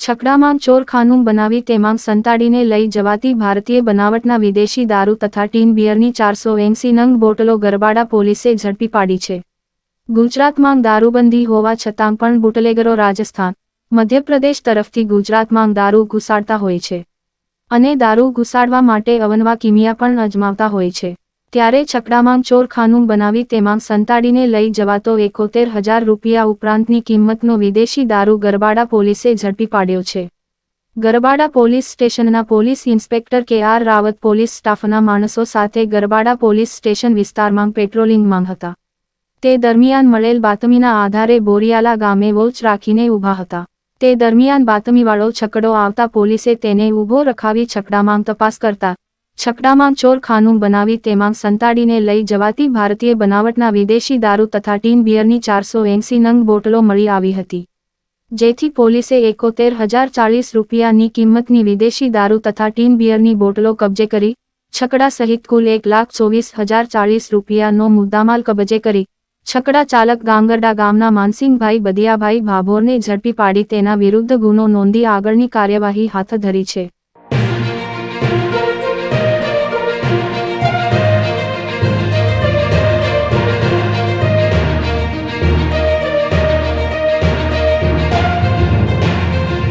છકડામાં ચોરખાનું બનાવી તેમાં સંતાડીને લઈ જવાતી ભારતીય બનાવટના વિદેશી દારૂ તથા ટીન બિયરની ચારસો એંસી નંગ બોટલો ગરબાડા પોલીસે ઝડપી પાડી છે. ગુજરાતમાં દારૂબંધી હોવા છતાં પણ બુટલેગરો રાજસ્થાન, મધ્યપ્રદેશ તરફથી ગુજરાતમાં દારૂ ઘુસાડતા હોય છે. અને દારૂ ઘુસાડવા માટે અવનવા કિમિયા પણ અજમાવતા હોય છે. ત્યારે છકડામાં ચોરખાનું બનાવી તેમાં સંતાડીને લઈ જવાતો એકોતેર હજાર રૂપિયા ઉપરાંતની કિંમતનો વિદેશી દારૂ ગરબાડા પોલીસે ઝડપી પાડ્યો છે. ગરબાડા પોલીસ સ્ટેશનના police inspector K R Rawat police સ્ટાફના માણસો સાથે ગરબાડા પોલીસ સ્ટેશન વિસ્તારમાં પેટ્રોલિંગમાં હતા. તે દરમિયાન મળેલ બાતમીના આધારે બોરિયાલા ગામે વોચ રાખીને ઊભા હતા. તે દરમિયાન બાતમીવાળો છકડો આવતા પોલીસે તેને ઊભો રખાવી છકડામાં તપાસ કરતા છકડામાં ચોરખાનું બનાવી તેમાં સંતાડીને લઈ જવાતી ભારતીય બનાવટના વિદેશી દારૂ તથા ટીન બિયરની ચારસો એંસી નંગ બોટલો મળી આવી હતી. જેથી પોલીસે એકોતેર હજાર ચાલીસ રૂપિયાની કિંમતની વિદેશી દારૂ તથા ટીન બિયરની બોટલો કબજે કરી, છકડા સહિત કુલ એક લાખ ચોવીસ હજાર ચાલીસ રૂપિયાનો મુદ્દામાલ કબજે કરી, છકડા ચાલક ગાંગરડા ગામના માનસિંહભાઈ બદિયાભાઈ ભાભોરને ઝડપી પાડી તેના વિરુદ્ધ ગુનો નોંધી આગળની કાર્યવાહી હાથ ધરી છે.